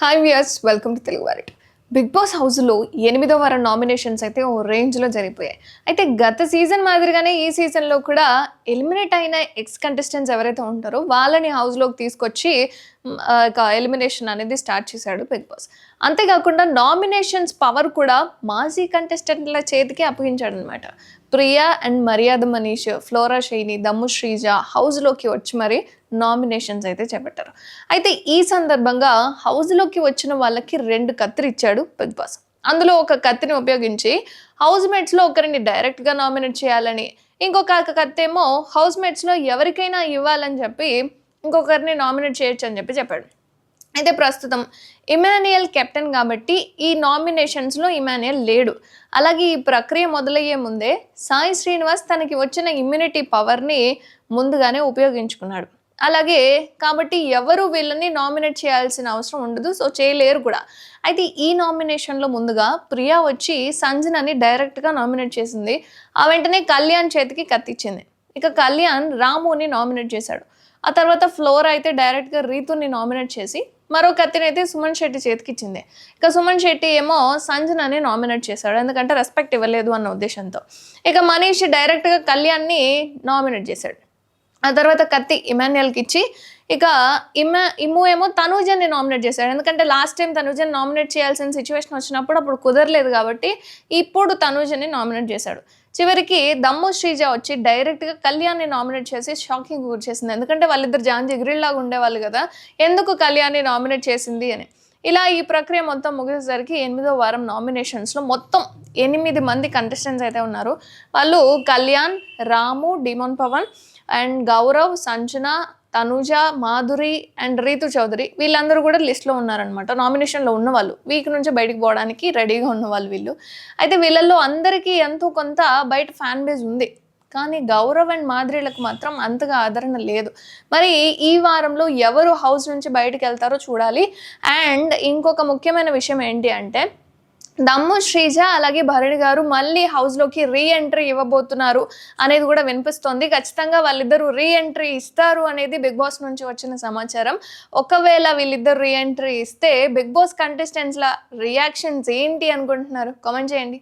Hi viewers welcome to Telugu వారిట్ Bigg Boss హౌస్లో ఎనిమిదో వారం నామినేషన్స్ అయితే ఓ రేంజ్లో జరిగిపోయాయి. అయితే గత సీజన్ మాదిరిగానే ఈ సీజన్లో కూడా ఎలిమినేట్ అయిన ఎక్స్ కంటెస్టెంట్స్ ఎవరైతే ఉంటారో వాళ్ళని హౌస్లోకి తీసుకొచ్చి ఒక ఎలిమినేషన్ అనేది స్టార్ట్ చేశాడు బిగ్ బాస్ అంతేకాకుండా నామినేషన్స్ పవర్ కూడా మాజీ కంటెస్టెంట్ల చేతికి అప్పగించాడు అనమాట ప్రియా అండ్ మర్యాద మనీష్ ఫ్లోరా శైని దమ్ము శ్రీజ హౌస్లోకి వచ్చి మరి నామినేషన్స్ అయితే చేపట్టారు. అయితే ఈ సందర్భంగా హౌస్లోకి వచ్చిన వాళ్ళకి రెండు కత్తిరి ఇచ్చాడు బిగ్ బాస్. అందులో ఒక కత్తిని ఉపయోగించి హౌస్ మేట్స్లో ఒకరిని డైరెక్ట్గా నామినేట్ చేయాలని ఇంకొక కత్తి ఏమో హౌస్ మేట్స్లో ఎవరికైనా ఇవ్వాలని చెప్పి ఇంకొకరిని నామినేట్ చేయొచ్చు అని చెప్పి చెప్పాడు. అయితే ప్రస్తుతం ఇమాన్యుయల్ కెప్టెన్ కాబట్టి ఈ నామినేషన్స్లో ఇమాన్యుయల్ లేడు. అలాగే ఈ ప్రక్రియ మొదలయ్యే ముందే సాయి శ్రీనివాస్ తనకి వచ్చిన ఇమ్యూనిటీ పవర్ని ముందుగానే ఉపయోగించుకున్నాడు. అలాగే కాబట్టి ఎవరు వీళ్ళని నామినేట్ చేయాల్సిన అవసరం ఉండదు సో చేయలేరు కూడా. అయితే ఈ నామినేషన్లో ముందుగా ప్రియా వచ్చి సంజనని డైరెక్ట్గా నామినేట్ చేసింది. ఆ వెంటనే కళ్యాణ్ చేతికి కత్తిచ్చింది. ఇక కళ్యాణ్ రాముని నామినేట్ చేశాడు. ఆ తర్వాత ఫ్లోర్ అయితే డైరెక్ట్గా రీతుని నామినేట్ చేసి మరో కత్తిని అయితే సుమన్ శెట్టి చేతికి ఇచ్చింది. ఇక సుమన్ శెట్టి ఏమో సంజనని నామినేట్ చేశాడు. ఎందుకంటే రెస్పెక్ట్ ఇవ్వలేదు అన్న ఉద్దేశంతో. ఇక మనీష్ డైరెక్ట్గా కళ్యాణ్ని నామినేట్ చేశాడు. ఆ తర్వాత కత్తి ఇమాన్యుయల్కి ఇచ్చి ఇక ఇమా ఇమ్ము ఏమో తనూజని నామినేట్ చేశాడు. ఎందుకంటే లాస్ట్ టైం తనూజని నామినేట్ చేయాల్సిన సిచ్యువేషన్ వచ్చినప్పుడు అప్పుడు కుదరలేదు కాబట్టి ఇప్పుడు తనూజని నామినేట్ చేశాడు. చివరికి దమ్ము శ్రీజ వచ్చి డైరెక్ట్గా కళ్యాణ్ని నామినేట్ చేసి షాకింగ్ గురి చేసింది ఎందుకంటే వాళ్ళిద్దరు జాన్ ఎగిరిలాగా ఉండేవాళ్ళు కదా. ఎందుకు కళ్యాణ్ని నామినేట్ చేసింది అని. ఇలా ఈ ప్రక్రియ మొత్తం ముగిసేసరికి ఎనిమిదో వారం నామినేషన్స్లో మొత్తం ఎనిమిది మంది కంటెస్టెంట్స్ అయితే ఉన్నారు. వాళ్ళు Kalyan Ramu Demon Pavan and Gaurav Sanjana Tanuja Madhuri and Ritu Chowdary వీళ్ళందరూ కూడా లిస్ట్లో ఉన్నారనమాట నామినేషన్లో ఉన్నవాళ్ళు. వీక్ నుంచి బయటికి పోవడానికి రెడీగా ఉన్నవాళ్ళు వీళ్ళు. అయితే వీళ్ళల్లో అందరికీ ఎంతో కొంత బయట ఫ్యాన్ బేస్ ఉంది. కానీ గౌరవ్ అండ్ మాధురిలకు మాత్రం అంతగా ఆదరణ లేదు. మరి ఈ వారంలో ఎవరు హౌస్ నుంచి బయటకు వెళ్తారో చూడాలి. అండ్ ఇంకొక ముఖ్యమైన విషయం ఏంటి అంటే దమ్ము శ్రీజ అలాగే భరణి గారు మళ్ళీ హౌస్లోకి రీ ఎంట్రీ ఇవ్వబోతున్నారు అనేది కూడా వినిపిస్తోంది. ఖచ్చితంగా వాళ్ళిద్దరూ రీ ఎంట్రీ ఇస్తారు అనేది బిగ్ బాస్ నుంచి వచ్చిన సమాచారం. ఒకవేళ వీళ్ళిద్దరు రీ ఎంట్రీ ఇస్తే బిగ్ బాస్ కంటెస్టెంట్స్ల రియాక్షన్స్ ఏంటి అనుకుంటున్నారు? కామెంట్ చేయండి.